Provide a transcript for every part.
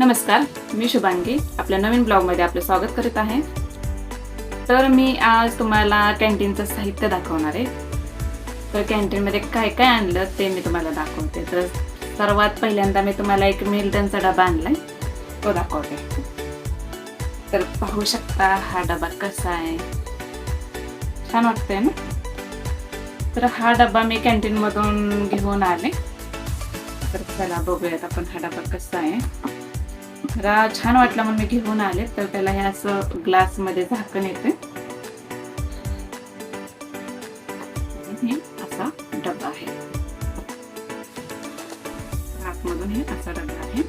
नमस्कार मी शुभांगी. आपल्या नवीन ब्लॉगमध्ये आपलं स्वागत करत आहे. तर मी आज तुम्हाला कॅन्टीनचं साहित्य दाखवणार आहे. तर कॅन्टीनमध्ये काय काय आणलं ते मी तुम्हाला दाखवते. तर सर्वात पहिल्यांदा मी तुम्हाला एक मिल्टनचा डबा आणलाय. तो दाखवते. तर पाहू शकता हा डबा कसा आहे. छान वाटतंय ना? तर हा डबा मी कॅन्टीनमधून घेऊन आले. तर चला बघूयात आपण हा डबा कसा आहे. जरा छान वाटलं म्हणून मी घेऊन आले तर त्याला हे असं ग्लासमध्ये झाकण येते असा डबा आहे. आतमधून हे असा डबा आहे.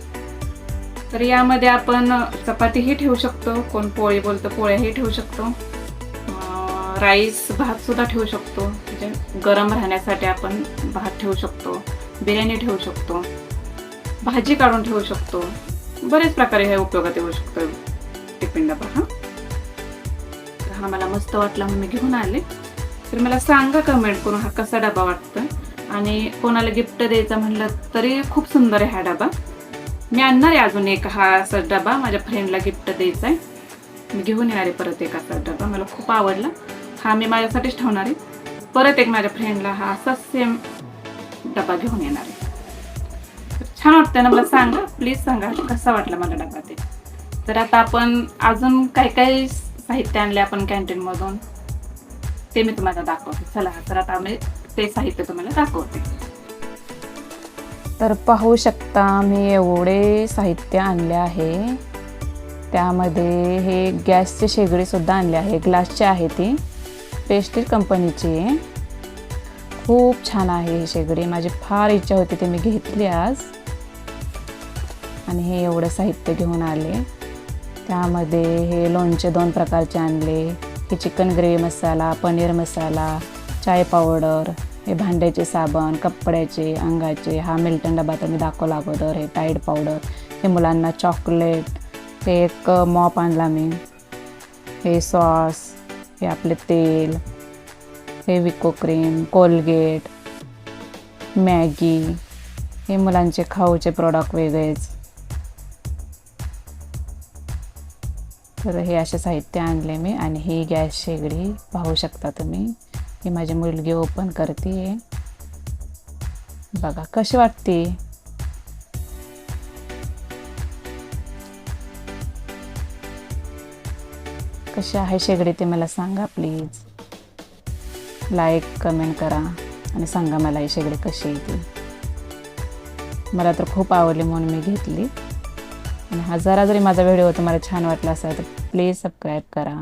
तर यामध्ये आपण चपातीही ठेवू शकतो कोण पोळी बोलतो पोळ्याही ठेवू शकतो. राईस भात सुद्धा ठेवू शकतो. म्हणजे गरम राहण्यासाठी आपण भात ठेवू शकतो बिर्याणी ठेवू शकतो. भाजी काढून ठेवू शकतो. बरेच प्रकारे हे उपयोगात येऊ शकतं टिफिन डबा हा तर हा मला मस्त वाटला म्हणून मी घेऊन आले. तर मला सांगा कमेंट करून हा कसा डबा वाटतोय? आणि कोणाला गिफ्ट द्यायचा म्हणलं तरी खूप सुंदर आहे हा डबा. मी आणणार आहे अजून एक हा असा डबा. माझ्या फ्रेंडला गिफ्ट द्यायचा आहे मी घेऊन येणार आहे परत एक असा डबा. मला खूप आवडला. हा मी माझ्यासाठीच ठेवणार आहे. परत एक माझ्या फ्रेंडला हा असाच सेम डबा घेऊन येणार आहे. छान वाटतं ना मला सांगा. प्लीज सांगा कसा वाटला मला डबा ते? तर आता आपण अजून काय काय साहित्य आणले आपण कॅन्टीनमधून ते मी तुम्हाला दाखवते. चला तर आता आम्ही ते साहित्य तुम्हाला दाखवते. तर पाहू शकता मी एवढे साहित्य आणले आहे. त्यामध्ये हे गॅसचे शेगडीसुद्धा आणले आहे. ग्लासचे आहे ती. पेस्टील कंपनीची आहे खूप छान आहे ही शेगडी. माझी फार इच्छा होती ती मी घेतली आज. आणि हे एवढं साहित्य घेऊन आले. त्यामध्ये हे लोणचे दोन प्रकारचे आणले. हे चिकन ग्रेव्ही मसाला पनीर मसाला चाय पावडर हे भांड्याचे साबण कपड्याचे अंगाचे हा मिल्टन डबा तर मी दाखवला अगोदर हे टाईड पावडर हे मुलांना चॉकलेट हे एक मॉप आणला मी. हे सॉस हे आपले तेल हे विको क्रीम कोलगेट मॅगी हे मुलांचे खाऊचे प्रोडक्ट वेगळेच. तर हे असे साहित्य आणले मी आणि ही गॅस शेगडी पाहू शकता तुम्ही. ही माझी मुलगी ओपन करते. बघा कशी वाटते? कशी आहे शेगडी ते मला सांगा प्लीज. लाईक कमेंट करा आणि सांगा मला ही शेगडी कशी आहे ती. मला तर खूप आवडली म्हणून मी घेतली. आणि हा जरा जरी माझा व्हिडिओ तुम्हाला छान वाटला असेल तर प्लीज सबस्क्राईब करा.